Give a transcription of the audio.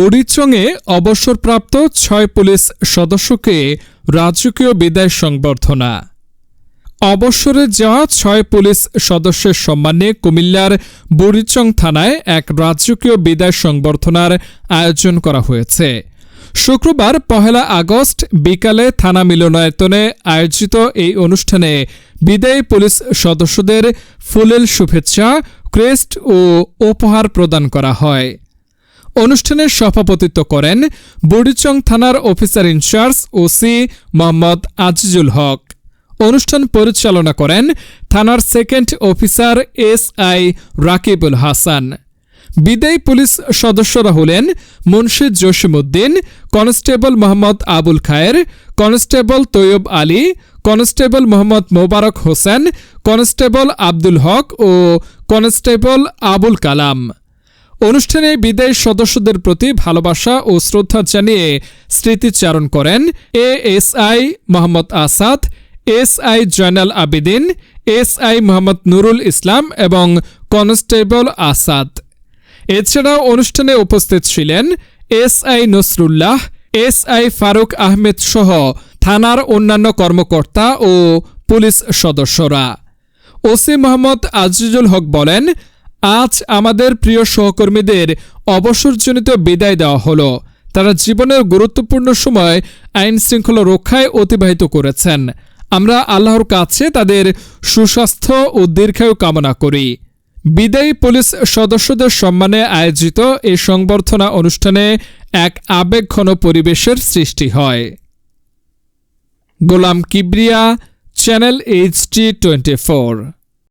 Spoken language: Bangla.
বুড়িচংয়ে অবসরপ্রাপ্ত ছয় পুলিশ সদস্যকে রাজকীয় বিদায় সংবর্ধনা। অবসরে যাওয়া ছয় পুলিশ সদস্যের সম্মানে কুমিল্লার বুড়িচং থানায় এক রাজকীয় বিদায় সংবর্ধনার আয়োজন করা হয়েছে। শুক্রবার পহেলা আগস্ট বিকালে থানা মিলনায়তনে আয়োজিত এই অনুষ্ঠানে বিদায়ী পুলিশ সদস্যদের ফুলেল শুভেচ্ছা, ক্রেস্ট ও উপহার প্রদান করা হয়। অনুষ্ঠানে সভাপতিত্ব করেন বুড়িচং থানার officer in charge OC Mohammad Azizul Haque. অনুষ্ঠান পরিচালনা করেন থানার second officer S I Rakibul Hasan. বিদায়ী পুলিশ সদস্যরা হলেন Munshi Jasimuddin, constable Mohammad Abul Khayer, constable Taiyab Ali, constable Mohammad Mobarak Hossain, constable Abdul Haque ও কনস্টেবল আবুল কালাম। অনুষ্ঠানে বিদায়ী সদস্যদের প্রতি ভালোবাসা ও শ্রদ্ধা জানিয়ে স্মৃতিচারণ করেন A S I Mohammad Asad S I Zainal Abedin S I Mohammad Nurul Islam এবং কনস্টেবল আসাদ। এছাড়াও অনুষ্ঠানে উপস্থিত ছিলেন S I Nasrullah S I Faruk Ahmed সহ থানার অন্যান্য কর্মকর্তা ও পুলিশ সদস্যরা। ওসি মোহাম্মদ আজিজুল হক বলেন আজ আমাদের প্রিয় সহকর্মীদের অবসরজনিত বিদায় দেওয়া হলো। তারা জীবনের গুরুত্বপূর্ণ সময় আইন শৃঙ্খলা রক্ষায় অতিবাহিত করেছেন। আমরা আল্লাহর কাছে তাদের সুস্বাস্থ্য ও দীর্ঘায়ু কামনা করি। বিদায়ী পুলিশ সদস্যদের সম্মানে আয়োজিত এই সংবর্ধনা অনুষ্ঠানে এক আবেগঘন পরিবেশের সৃষ্টি হয়। Golam Kibria, channel HT twenty